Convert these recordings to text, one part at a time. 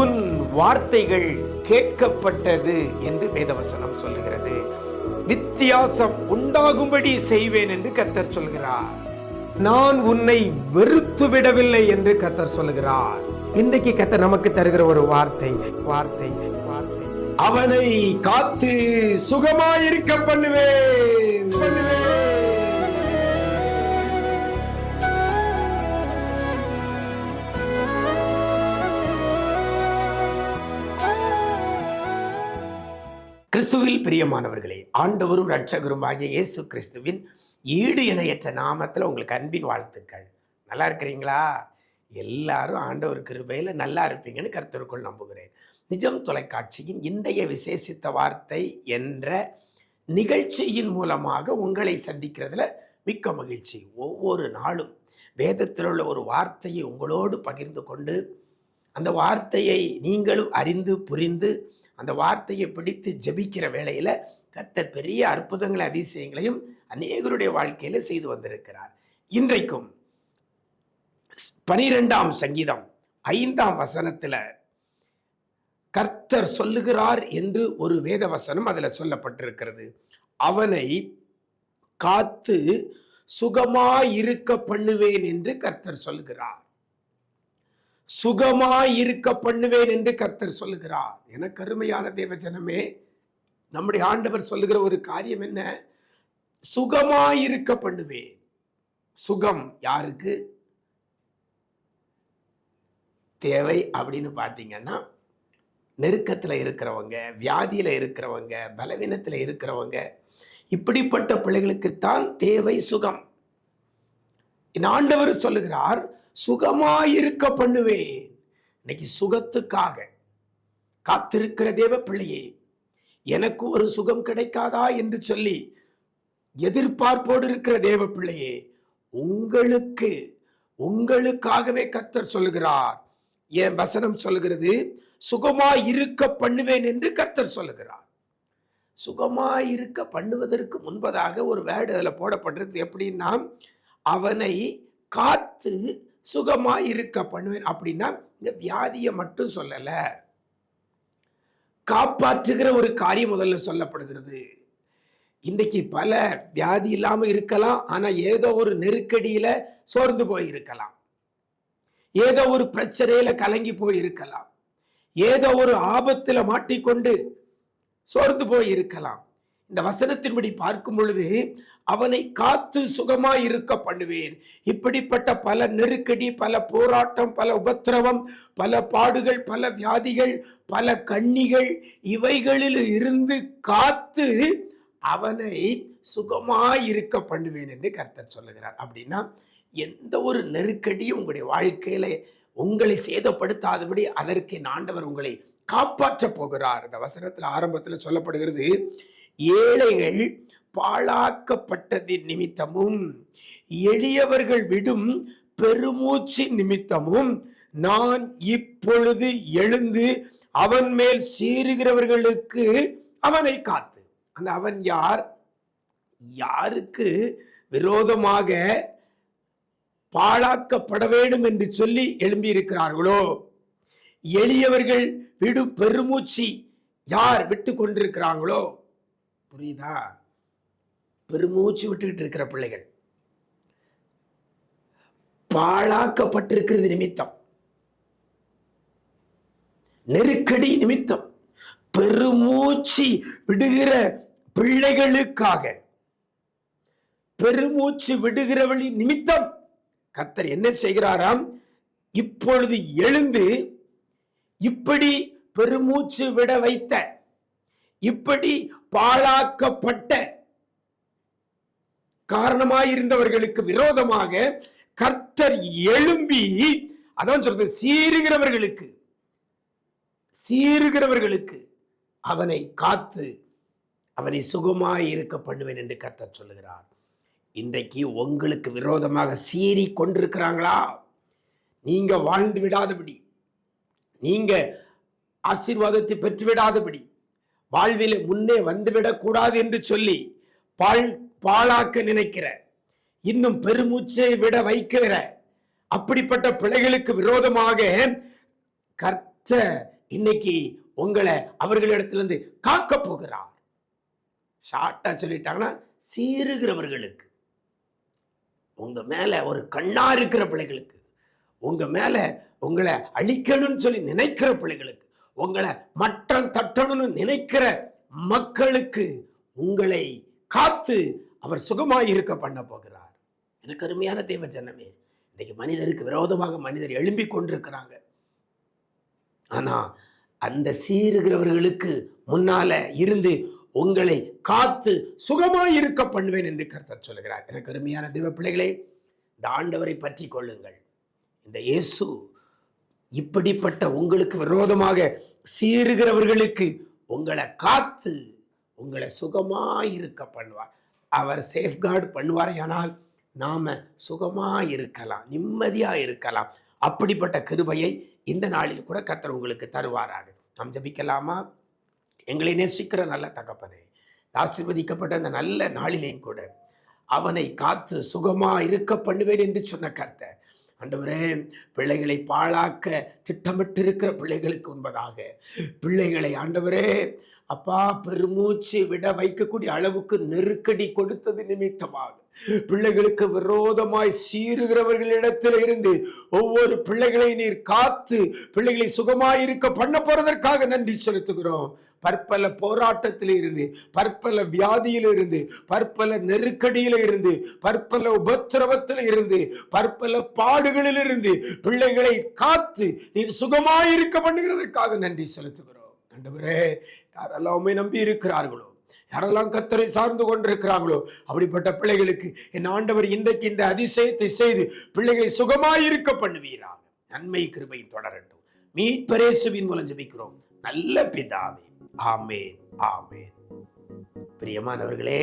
உன் வார்த்தைகள் கேட்கப்பட்டது என்று வேதவசனம் சொல்லுகிறது. வித்தியாசம் உண்டாகும்படி செய்வேன் என்று கத்தர் சொல்கிறார். நான் உன்னை வெறுத்து விடவில்லை என்று கத்தர் சொல்லுகிறார். இன்றைக்கு கத்தர் நமக்கு தருகிற ஒரு வார்த்தை வார்த்தை வார்த்தை. அவனை காத்து சுகமாயிருக்க பண்ணுவேன். பண்ணுவேன். கிறிஸ்துவில் பிரியமானவர்களே ஆண்டவரும் ரட்சகரும் ஆகிய இயேசு கிறிஸ்துவின் ஈடு இணையற்ற நாமத்தில் உங்களுக்கு அன்பின் வாழ்த்துக்கள். நல்லா இருக்கிறீங்களா? எல்லாரும் ஆண்டவர் கிருபையில் நல்லா இருப்பீங்கன்னு கருத்தருக்குள் நம்புகிறேன். நிஜம் தொலைக்காட்சியின் இன்றைய விசேஷித்த வார்த்தை என்ற நிகழ்ச்சியின் மூலமாக உங்களை சந்திக்கிறதுல மிக்க மகிழ்ச்சி. ஒவ்வொரு நாளும் வேதத்தில் உள்ள ஒரு வார்த்தையை உங்களோடு பகிர்ந்து கொண்டு அந்த வார்த்தையை நீங்களும் அறிந்து புரிந்து அந்த வார்த்தையை பிடித்து ஜெபிக்கிற வேளையில் கர்த்தர் பெரிய அற்புதங்களை அதிசயங்களையும் அநேகருடைய வாழ்க்கையில் செய்து வந்திருக்கிறார். இன்றைக்கும் பனிரெண்டாம் சங்கீதம் ஐந்தாம் வசனத்தில் கர்த்தர் சொல்லுகிறார் என்று ஒரு வேத வசனம் அதில் சொல்லப்பட்டிருக்கிறது. அவனை காத்து சுகமாயிருக்க பண்ணுவேன் என்று கர்த்தர் சொல்லுகிறார். சுகமாய் இருக்க பண்ணுவேன் என்று கர்த்தர் சொல்லுகிறார். என கருமையான தேவ ஜனமே நம்முடைய ஆண்டவர் சொல்லுகிற ஒரு காரியம் என்ன? சுகமாய் இருக்க பண்ணுவேன் சுகம் யாருக்கு? தேவை அப்படின்னு பார்த்தீங்கன்னா நெருக்கத்தில் இருக்கிறவங்க வியாதியில் இருக்கிறவங்க பலவீனத்தில் இருக்கிறவங்க இப்படிப்பட்ட பிள்ளைகளுக்குத்தான் தேவை சுகம். என் ஆண்டவர் சொல்லுகிறார் சுகமாயிருக்க பண்ணுவேன். இன்னைக்கு சுகத்துக்காக காத்திருக்கிற தேவ பிள்ளையே எனக்கு ஒரு சுகம் கிடைக்காதா என்று சொல்லி எதிர்பார்ப்போடு இருக்கிற தேவ பிள்ளையே உங்களுக்கு உங்களுக்காகவே கர்த்தர் சொல்லுகிறார். என் வசனம் சொல்லுகிறது சுகமாய் இருக்க பண்ணுவேன் என்று கர்த்தர் சொல்லுகிறார். சுகமாய் இருக்க பண்ணுவதற்கு முன்பதாக ஒரு வேர்டு அதில் போடப்படுறது எப்படின்னா அவனை காத்து சுகமாக இருக்க பண்ணுவேன் அப்படின்னா இந்த வியாதியை மட்டும் சொல்லலை. காப்பாற்றுகிற ஒரு காரியம் முதல்ல சொல்லப்படுகிறது. இன்றைக்கு பல வியாதி இல்லாமல் இருக்கலாம் ஆனால் ஏதோ ஒரு நெருக்கடியில சோர்ந்து போய் இருக்கலாம். ஏதோ ஒரு பிரச்சனையில கலங்கி போய் இருக்கலாம். ஏதோ ஒரு ஆபத்தில் மாட்டிக்கொண்டு சோர்ந்து போய் இருக்கலாம். இந்த வசனத்தின்படி பார்க்கும் பொழுது அவனை காத்து சுகமாய் இருக்க பண்ணுவேன். இப்படிப்பட்ட பல நெருக்கடி பல போராட்டம் பல உபத்திரவம் பல பாடுகள் பல வியாதிகள் பல கண்ணிகள் இவைகளில் இருந்து காத்து அவனை சுகமாய் இருக்க பண்ணுவேன் என்று கர்த்தர் சொல்லுகிறார். அப்படின்னா எந்த ஒரு நெருக்கடியும் உங்களுடைய வாழ்க்கையில உங்களை சேதப்படுத்தாதபடி அதற்கு நாண்டவர் ஆண்டவர் உங்களை காப்பாற்ற போகிறார். இந்த வசனத்தில் ஆரம்பத்தில் சொல்லப்படுகிறது ஏழைகள் பாழாக்கப்பட்டதின் நிமித்தமும் எளியவர்கள் விடும் பெருமூச்சு நிமித்தமும் நான் இப்பொழுது எழுந்து அவன் மேல் சீறுகிறவர்களுக்கு அவனை காத்து. அந்த அவன் யார்? யாருக்கு விரோதமாக பாழாக்கப்பட வேண்டும் என்று சொல்லி எழும்பி இருக்கிறார்களோ எளியவர்கள் விடும் பெருமூச்சு யார் விட்டு கொண்டிருக்கிறாங்களோ? புரியுதா? பெருமூச்சு விட்டுக்கிட்டு இருக்கிற பிள்ளைகள். பாழாக்கப்பட்டிருக்கிறது நிமித்தம். நெருக்கடி நிமித்தம். பெருமூச்சு விடுகிற பிள்ளைகளுக்காக. பெருமூச்சு விடுகிறவளின் நிமித்தம். கத்தர் என்ன செய்கிறாராம்? இப்பொழுது எழுந்து இப்படி பெருமூச்சு விட வைத்த இப்படி பாழாக்கப்பட்ட காரணமாயிருந்தவர்களுக்கு விரோதமாக கர்த்தர் எழும்பி அதான் சொல்றது சீறுகிறவர்களுக்கு சீறுகிறவர்களுக்கு அவனை காத்து அவனை சுகமாய் இருக்க பண்ணுவேன் என்று கர்த்தர் சொல்லுகிறார். இன்றைக்கு உங்களுக்கு விரோதமாக சீறி கொண்டிருக்கிறாங்களா? நீங்க வாழ்ந்து விடாதபடி நீங்க ஆசீர்வாதத்தை பெற்றுவிடாதபடி வாழ்வில் முன்னே வந்துவிடக் கூடாது என்று சொல்லி பாழ் பாழாக்க நினைக்கிற இன்னும் பெருமூச்சை விட வைக்கிற அப்படிப்பட்ட பிள்ளைகளுக்கு விரோதமாக கர்த்த இன்னைக்கு உங்களை அவர்களிடத்திலிருந்து காக்க போகிறார். ஷார்ட்டா சொல்லிட்டாங்கன்னா சீருகிறவர்களுக்கு உங்க மேல ஒரு கண்ணா இருக்கிற பிள்ளைகளுக்கு உங்க மேல உங்களை அழிக்கணும்னு சொல்லி நினைக்கிற பிள்ளைகளுக்கு உங்களை மட்டம் தட்டணும்னு நினைக்கிற மக்களுக்கு உங்களை காத்து அவர் சுகமாக இருக்க பண்ண போகிறார். எனக்கு அருமையான தெய்வ ஜனமே இன்னைக்கு மனிதருக்கு விரோதமாக மனிதர் எழும்பி கொண்டிருக்கிறாங்க. ஆனால் அந்த சீருகிறவர்களுக்கு முன்னால இருந்து உங்களை காத்து சுகமாக இருக்க பண்ணுவேன் என்று கருத்தர் சொல்கிறார். எனக்கு அருமையான தெய்வ பிள்ளைகளே இந்த ஆண்டவரை பற்றி கொள்ளுங்கள். இந்த இயேசு இப்படிப்பட்ட உங்களுக்கு விரோதமாக சீருகிறவர்களுக்கு உங்களை காத்து உங்களை சுகமாக இருக்க பண்ணுவார். அவர் சேஃப்கார்டு பண்ணுவார் ஆனால் நாம் சுகமாக இருக்கலாம் நிம்மதியாக இருக்கலாம் அப்படிப்பட்ட கிருபையை இந்த நாளில் கூட கத்தர் உங்களுக்கு தருவாராக. நாம் ஜபிக்கலாமா? எங்களை நேசிக்கிற நல்ல தகப்பனே ஆசீர்வதிக்கப்பட்ட அந்த நல்ல நாளிலேயும் கூட அவனை காத்து சுகமாக இருக்க பண்ணுவேன் என்று சொன்ன கர்த்தர் ஆண்டவரே பிள்ளைகளை பாழாக்க திட்டமிட்டிருக்கிற பிள்ளைகளுக்கு உண்பதாக பிள்ளைகளை ஆண்டவரே அப்பா பெருமூச்சு விட வைக்கக்கூடிய அளவுக்கு நெருக்கடி கொடுத்தது நிமித்தமாக. பிள்ளைகளுக்கு விரோதமாய் சீருகிறவர்களிடத்தில் இருந்து ஒவ்வொரு பிள்ளைகளை நீர் காத்து பிள்ளைகளை சுகமாயிருக்க பண்ண போறதற்காக நன்றி செலுத்துகிறோம். பற்பல போராட்டத்தில் இருந்து பற்பல வியாதியில இருந்து பற்பல நெருக்கடியில இருந்து பற்பல உபத்திரவத்தில் இருந்து பற்பல பாடுகளில் இருந்து பிள்ளைகளை காத்து நீர் சுகமாயிருக்க பண்ணுகிறதற்காக நன்றி செலுத்துகிறோம். ஆண்டவரே யாரெல்லாமே நம்பி இருக்கிறார்களோ யாரெல்லாம் கத்தரை சார்ந்து கொண்டிருக்கிறாங்களோ அப்படிப்பட்ட பிள்ளைகளுக்கு என் ஆண்டவர் இன்றைக்கு இந்த அதிசயத்தை செய்து பிள்ளைகளை சுகமாயிருக்க பண்ணுவீராக. நன்மை கிருபை தொடரட்டும். மீட்பரேசுவின் மூலம் ஜபிக்கிறோம். நல்ல பிதாவே. ஆமேன் ஆமேன். பிரியமானவர்களே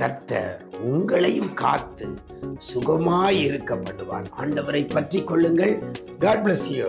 கர்த்தர் உங்களையும் காத்து சுகமாய் இருக்க பண்ணுவார். ஆண்டவரை பற்றி கொள்ளுங்கள். God bless you